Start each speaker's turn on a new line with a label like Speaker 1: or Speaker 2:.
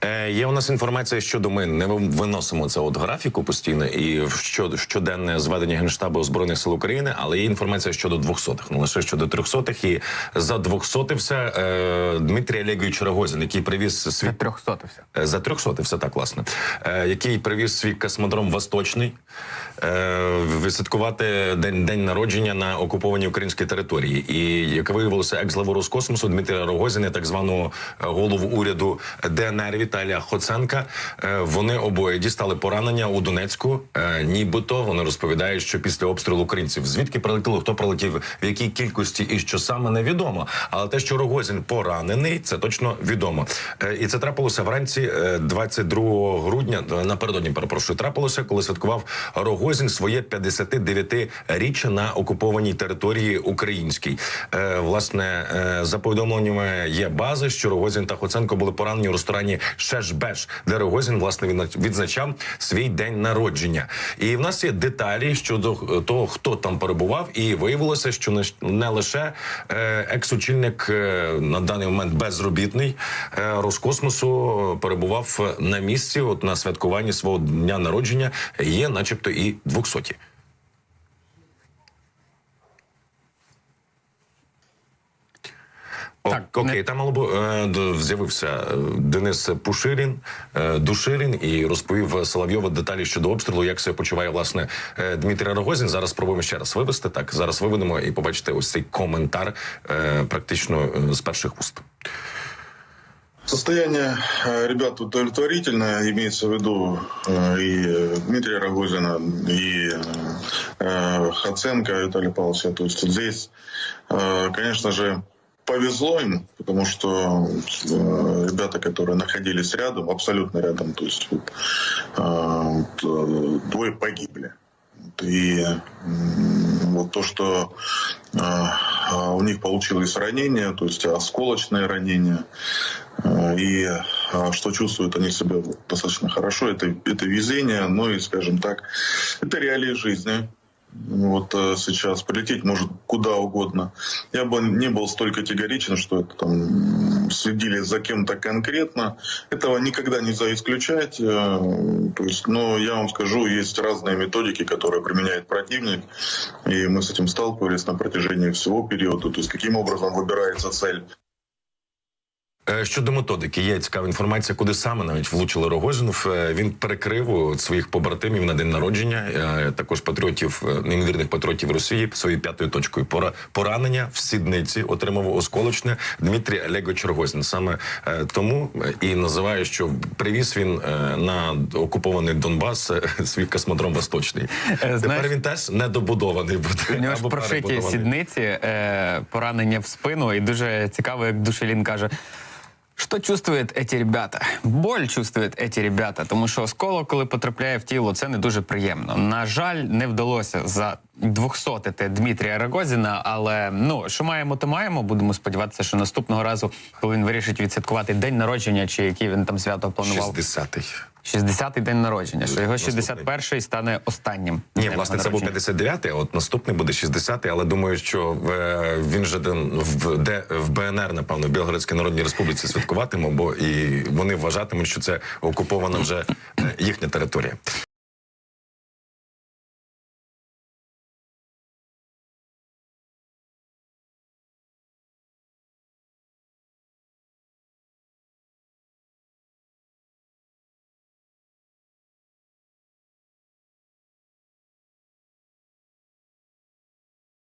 Speaker 1: Е, є у нас інформація щодо ми не виносимо це от графіку постійно і в що, щоденне зведення генштабу збройних сил України, але є інформація щодо 200-х, не лише щодо 300-х. І за 200-вся е, Дмитрій Олегович Рогозін, який привіз свій
Speaker 2: Це трьохсотився.
Speaker 1: Е, За 300 все так, власне, е, який привіз свій космодром Восточний е, відсвяткувати день, день народження на окупованій українській території. І як виявилося, екс-главу Роскосмосу Дмитрія Рогозіна, так званого е, голову уряду ДНР Віталія Хоценка, е, вони обоє дістали поранення у Донецьку. Е, Нібито вони розповідають, що після обстрілу українців звідки прилетіло, хто прилетів, в якій кількості і що саме невідомо. Але те, що Рогозін поранений, це точно відомо. Е, І це трапилося вранці е, 22 грудня. Напередодні перепрошую, трапилося, коли святкував Рогозін своє 59-річчя на окупованій території українській. Власне, за повідомленнями є бази, що Рогозін та Хоценко були поранені у ресторані Шешбеш, де Рогозін власне відна- відзначав свій день народження. І в нас є деталі щодо е, того, хто там перебував, і виявилося, що не, лише е, екс-очільник е, на даний момент безробітний Роскосмосу перебував на місці, от на святкуванні свого дня народження, є, начебто, і 200.
Speaker 2: Так,
Speaker 1: окей,
Speaker 2: не-
Speaker 1: там мало б е, д- з'явився е, Денис Пуширін, е, Душирін і розповів Соловйова деталі щодо обстрілу, як себе почуває власне е, Дмитрій Рогозін. Зараз спробуємо ще раз вивести. Так зараз виведемо і побачите ось цей коментар, е, практично е, з перших уст.
Speaker 3: Состояние э, ребят удовлетворительное, имеется в виду э, и э, Дмитрия Рогозина, и э, Хаценко Виталия Павловича. То есть здесь, э, конечно же, повезло им, потому что э, ребята, которые находились рядом, абсолютно рядом, то есть вот, э, э, двое погибли. И вот то, что э, э, у них получилось ранение, то есть осколочное ранение, и что чувствуют они себя достаточно хорошо, это, это везение, ну и, скажем так, это реалии жизни. Вот э, сейчас полететь может куда угодно. Я бы не был столь категоричен, что это там следили за кем-то конкретно. Этого никогда нельзя исключать. э, То есть, но я вам скажу, есть разные методики, которые применяет противник, и мы с этим сталкивались на протяжении всего периода. То есть, каким образом выбирается цель.
Speaker 1: Е, Щодо методики, є цікава інформація, куди саме навіть влучили Рогозінов. Е, Він перекрив своїх побратимів на день народження, е, також патріотів, неймовірних патріотів Росії своєю п'ятою точкою. Поранення в сідниці отримав осколочне Дмитрій Олегович Рогозін. Саме тому і називаю, що привіз він на окупований Донбас свій космодром Восточний. Тепер він теж недобудований буде.
Speaker 2: У нього ж прошиті сідниці, поранення в спину, і дуже цікаво, як Душелін каже. Що чувствують ці ребята? Боль чувствують ці ребята, тому що осколок, коли потрапляє в тіло, це не дуже приємно. На жаль, не вдалося за 200 Дмитрія Рогозіна, але ну що маємо, то маємо. Будемо сподіватися, що наступного разу, коли він вирішить відсвяткувати день народження, чи який він там свято планував,
Speaker 1: 60-й.
Speaker 2: 60-й день народження, що його
Speaker 1: Наступний.
Speaker 2: 61-й стане останнім.
Speaker 1: Ні, власне, це був
Speaker 2: народження.
Speaker 1: 59-й, а от наступний буде 60-й, але думаю, що е, він же де, в, де, в БНР, напевно, в Білгородській Народній Республіці святкуватиме, бо і вони вважатимуть, що це окупована вже е, їхня територія.